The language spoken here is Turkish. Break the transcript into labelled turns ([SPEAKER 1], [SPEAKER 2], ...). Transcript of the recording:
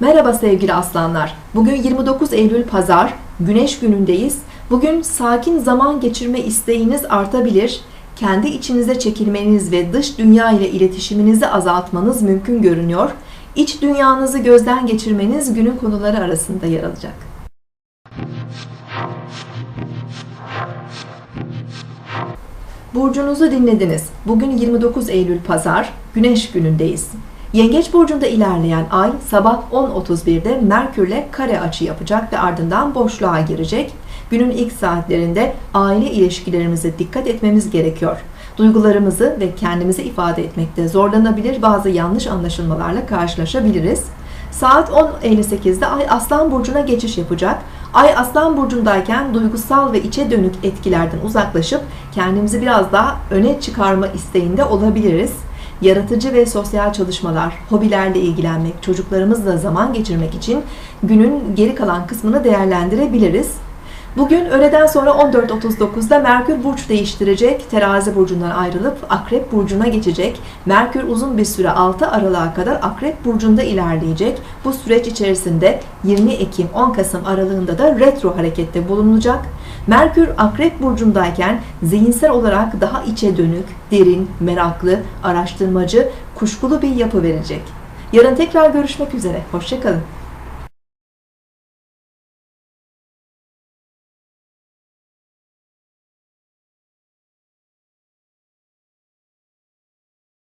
[SPEAKER 1] Merhaba sevgili aslanlar. Bugün 29 Eylül Pazar, Güneş günündeyiz. Bugün sakin zaman geçirme isteğiniz artabilir. Kendi içinize çekilmeniz ve dış dünya ile iletişiminizi azaltmanız mümkün görünüyor. İç dünyanızı gözden geçirmeniz günün konuları arasında yer alacak. Burcunuzu dinlediniz. Bugün 29 Eylül Pazar, Güneş günündeyiz. Yengeç burcunda ilerleyen ay sabah 10.31'de Merkürle kare açı yapacak ve ardından boşluğa girecek. Günün ilk saatlerinde aile ilişkilerimize dikkat etmemiz gerekiyor. Duygularımızı ve kendimizi ifade etmekte zorlanabilir, bazı yanlış anlaşılmalarla karşılaşabiliriz. Saat 10.58'de Ay Aslan Burcu'na geçiş yapacak. Ay Aslan Burcu'ndayken duygusal ve içe dönük etkilerden uzaklaşıp kendimizi biraz daha öne çıkarma isteğinde olabiliriz. Yaratıcı ve sosyal çalışmalar, hobilerle ilgilenmek, çocuklarımızla zaman geçirmek için günün geri kalan kısmını değerlendirebiliriz. Bugün öğleden sonra 14.39'da Merkür burç değiştirecek. Terazi burcundan ayrılıp Akrep burcuna geçecek. Merkür uzun bir süre 6 Aralık'a kadar Akrep burcunda ilerleyecek. Bu süreç içerisinde 20 Ekim 10 Kasım aralığında da retro harekette bulunacak. Merkür Akrep burcundayken zihinsel olarak daha içe dönük, derin, meraklı, araştırmacı, kuşkulu bir yapı verecek. Yarın tekrar görüşmek üzere. Hoşçakalın.